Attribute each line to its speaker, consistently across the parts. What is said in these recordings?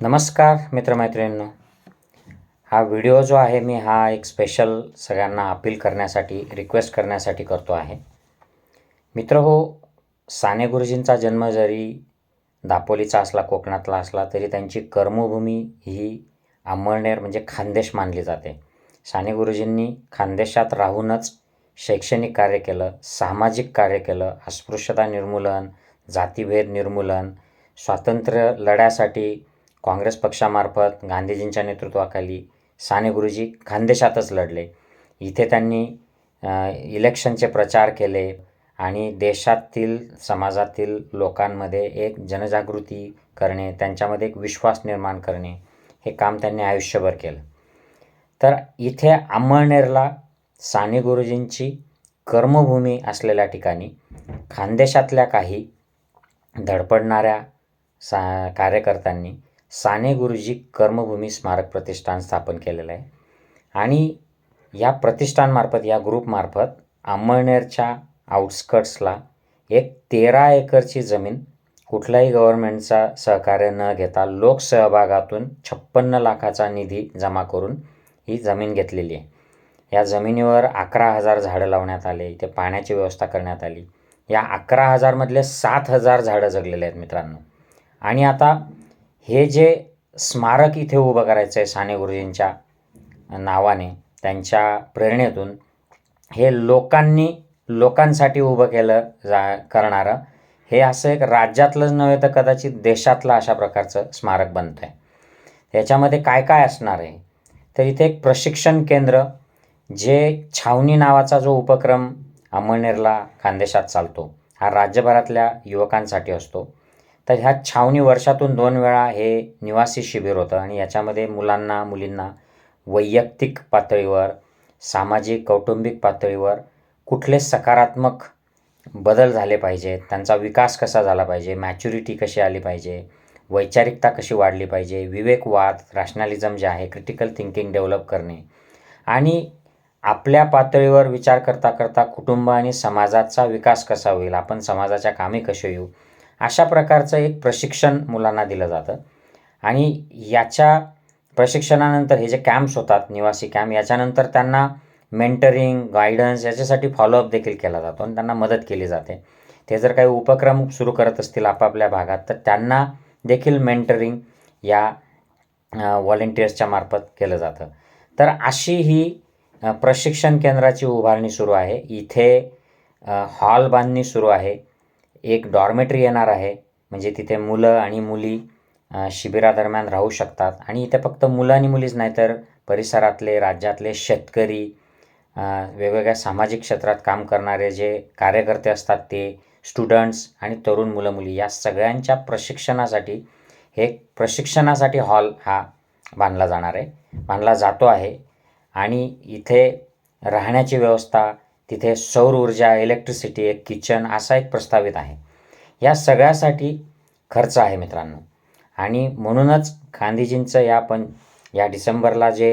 Speaker 1: नमस्कार मित्रमैत्रिणींनो. हा व्हिडिओ जो आहे मी हा एक स्पेशल सगळ्यांना अपील करण्यासाठी रिक्वेस्ट करण्यासाठी करतो आहे. मित्र हो साने गुरुजींचा जन्म जरी दापोलीचा असला कोकणातला असला तरी त्यांची कर्मभूमी ही अंमळनेर म्हणजे खानदेश मानली जाते. साने गुरुजींनी खानदेशात राहूनच शैक्षणिक कार्य केलं सामाजिक कार्य केलं अस्पृश्यता निर्मूलन जातीभेद निर्मूलन स्वातंत्र्य लढ्यासाठी काँग्रेस पक्षामार्फत गांधीजींच्या नेतृत्वाखाली साने गुरुजी खानदेशातच लढले. इथे त्यांनी इलेक्शनचे प्रचार केले आणि देशातील समाजातील लोकांमध्ये एक जनजागृती करणे त्यांच्यामध्ये एक विश्वास निर्माण करणे हे काम त्यांनी आयुष्यभर केलं. तर इथे अंमळनेरला साने गुरुजींची कर्मभूमी असलेल्या ठिकाणी खानदेशातल्या काही धडपडणाऱ्या सा कार्यकर्त्यांनी साने गुरुजी कर्मभूमी स्मारक प्रतिष्ठान स्थापन केलेलं आहे. आणि या प्रतिष्ठानमार्फत या ग्रुपमार्फत अंमळनेरच्या आउटस्कट्सला एक तेरा एकरची जमीन कुठल्याही गव्हर्नमेंटचा सहकार्य न घेता लोकसहभागातून छप्पन्न लाखाचा निधी जमा करून ही जमीन घेतलेली आहे. या जमिनीवर अकरा हजार झाडं लावण्यात आले इथे पाण्याची व्यवस्था करण्यात आली. या अकरा हजारमधले सात हजार झाडं जगलेले आहेत मित्रांनो. आणि आता हे जे स्मारक इथे उभं करायचं आहे साने गुरुजींच्या नावाने त्यांच्या प्रेरणेतून हे लोकांनी लोकांसाठी उभं केलं जा करणारं हे असं एक राज्यातलंच नव्हे तर कदाचित देशातलं अशा प्रकारचं स्मारक बनतं आहे त्याच्यामध्ये काय काय असणार आहे? तर इथे एक प्रशिक्षण केंद्र जे छावणी नावाचा जो उपक्रम अमळनेरला खानदेशात चालतो हा राज्यभरातल्या युवकांसाठी असतो. तर ह्या छावणी वर्षातून दोन वेळा हे निवासी शिबिर होतं आणि याच्यामध्ये मुलांना मुलींना वैयक्तिक पातळीवर सामाजिक कौटुंबिक पातळीवर कुठले सकारात्मक बदल झाले पाहिजेत त्यांचा विकास कसा झाला पाहिजे मॅच्युरिटी कशी आली पाहिजे वैचारिकता कशी वाढली पाहिजे विवेकवाद रॅशनॅलिझम जे आहे क्रिटिकल थिंकिंग डेव्हलप करणे आणि आपल्या पातळीवर विचार करता करता कुटुंब आणि समाजाचा विकास कसा होईल आपण समाजाच्या कामे कसे येऊ अशा प्रकारचं एक प्रशिक्षण मुलांना दिलं जातं. आणि याच्या प्रशिक्षणानंतर हे जे कॅम्प्स होतात निवासी कॅम्प याच्यानंतर त्यांना मेंटरिंग गायडन्स याच्यासाठी फॉलोअप देखील केला जातो आणि त्यांना मदत केली जाते. ते जर काही उपक्रम सुरू करत असतील आपापल्या भागात तर त्यांना देखील मेंटरिंग या व्हॉलेंटियर्सच्या मार्फत केलं जातं. तर अशी ही प्रशिक्षण केंद्राची उभारणी सुरू आहे. इथे हॉल बांधणी सुरू आहे. एक डॉर्मेटरी येणार आहे. म्हणजे तिथे मुलं आणि मुली शिबिरादरम्यान राहू शकतात. आणि इथे फक्त मुलं आणि मुलीच नाही तर परिसरातले राज्यातले शेतकरी वेगवेगळ्या सामाजिक क्षेत्रात काम करणारे जे कार्यकर्ते असतात ते स्टुडंट्स आणि तरुण मुलं मुली या सगळ्यांच्या प्रशिक्षणासाठी हे प्रशिक्षणासाठी हॉल हा बांधला जाणार आहे. बांधला जातो आहे. आणि इथे राहण्याची व्यवस्था तिथे सौर ऊर्जा इलेक्ट्रिसिटी एक किचन असा एक प्रस्तावित आहे. या सगळ्यासाठी खर्च आहे मित्रांनो. आणि म्हणूनच गांधीजींचं या पण या डिसेंबरला जे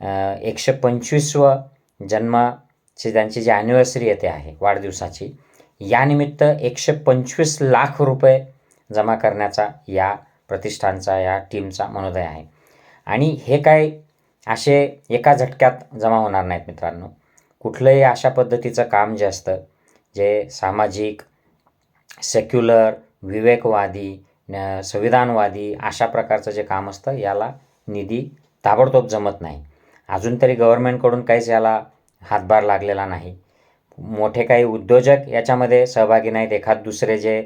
Speaker 1: एकशे पंचवीसवं जन्माची त्यांची जी ॲनिव्हर्सरी येते आहे वाढदिवसाची यानिमित्त एकशे पंचवीस लाख रुपये जमा करण्याचा या प्रतिष्ठानचा या टीमचा मनोदय आहे. आणि हे काय असे एका झटक्यात जमा होणार नाहीत मित्रांनो. कुठलंही अशा पद्धतीचं काम जे असतं जे सामाजिक सेक्युलर विवेकवादी संविधानवादी अशा प्रकारचं जे काम असतं याला निधी ताबडतोब जमत नाही. अजून तरी गव्हर्मेंटकडून काहीच याला हातभार लागलेला नाही. मोठे काही उद्योजक याच्यामध्ये सहभागी नाहीत. एखाद दुसरे जे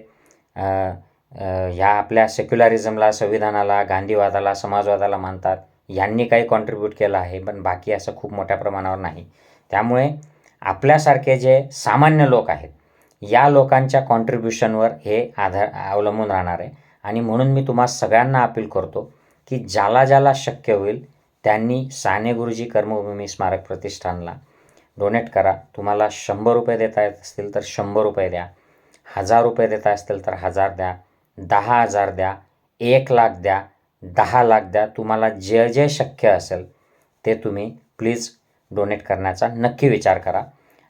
Speaker 1: ह्या आपल्या सेक्युलरिझमला संविधानाला गांधीवादाला समाजवादाला मानतात यांनी काही कॉन्ट्रीब्यूट केलं आहे पण बाकी असं खूप मोठ्या प्रमाणावर नाही. त्यामुळे आपल्यासारखे जे सामान्य लोक आहेत या लोकांच्या कॉन्ट्रीब्युशनवर हे आधार अवलंबून राहणार आहे. आणि म्हणून मी तुम्हा सगळ्यांना अपील करतो की ज्याला ज्याला शक्य होईल त्यांनी साने गुरुजी कर्मभूमी स्मारक प्रतिष्ठानला डोनेट करा. तुम्हाला शंभर रुपये देता येत असतील तर शंभर रुपये द्या. हजार रुपये देता असतील तर हजार द्या. दहा हजार द्या. एक लाख द्या. दहा लाख द्या. तुम्हाला जे जे शक्य असेल ते तुम्ही प्लीज डोनेट करण्याचा नक्की विचार करा.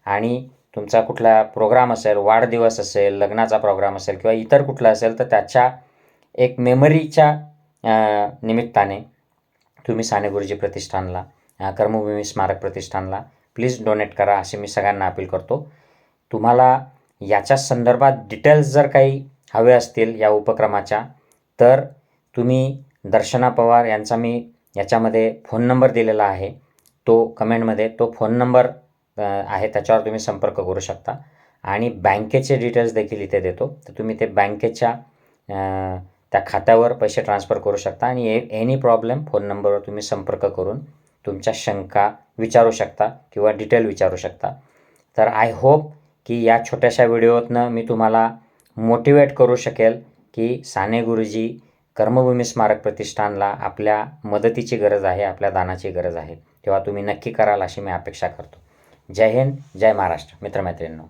Speaker 1: आणि तुमचा कुठला प्रोग्राम असेल वाढदिवस असेल लग्नाचा प्रोग्राम असेल किंवा इतर कुठला असेल तर त्याच्या एक मेमरीच्या निमित्ताने तुम्ही साने गुरुजी प्रतिष्ठानला कर्मभूमी स्मारक प्रतिष्ठानला प्लीज डोनेट करा असे मी सगळ्यांना अपील करतो. तुम्हाला याच्या संदर्भात डिटेल्स जर काही हवे असतील या उपक्रमाच्या तर तुम्ही दर्शना पवार यांचा मी याच्यामध्ये फोन नंबर दिलेला आहे. तो कमेंटमध्ये तो फोन नंबर आहे त्याच्यावर तुम्ही संपर्क करू शकता. आणि बँकेचे डिटेल्स देखील इथे देतो. तर तुम्ही ते बँकेच्या त्या खात्यावर पैसे ट्रान्सफर करू शकता. आणि ए एनी प्रॉब्लेम फोन नंबरवर तुम्ही संपर्क करून तुमच्या शंका विचारू शकता किंवा डिटेल विचारू शकता. तर आय होप की या छोट्याशा व्हिडिओतनं मी तुम्हाला मोटिवेट करू शकेल की साने गुरुजी कर्मभूमी स्मारक प्रतिष्ठानला आपल्या मदतीची गरज आहे आपल्या दानाची गरज आहे तेव्हा तुम्ही नक्की कराल अशी मी अपेक्षा करतो. जय हिंद जय महाराष्ट्र. मित्रमैत्रिणींनो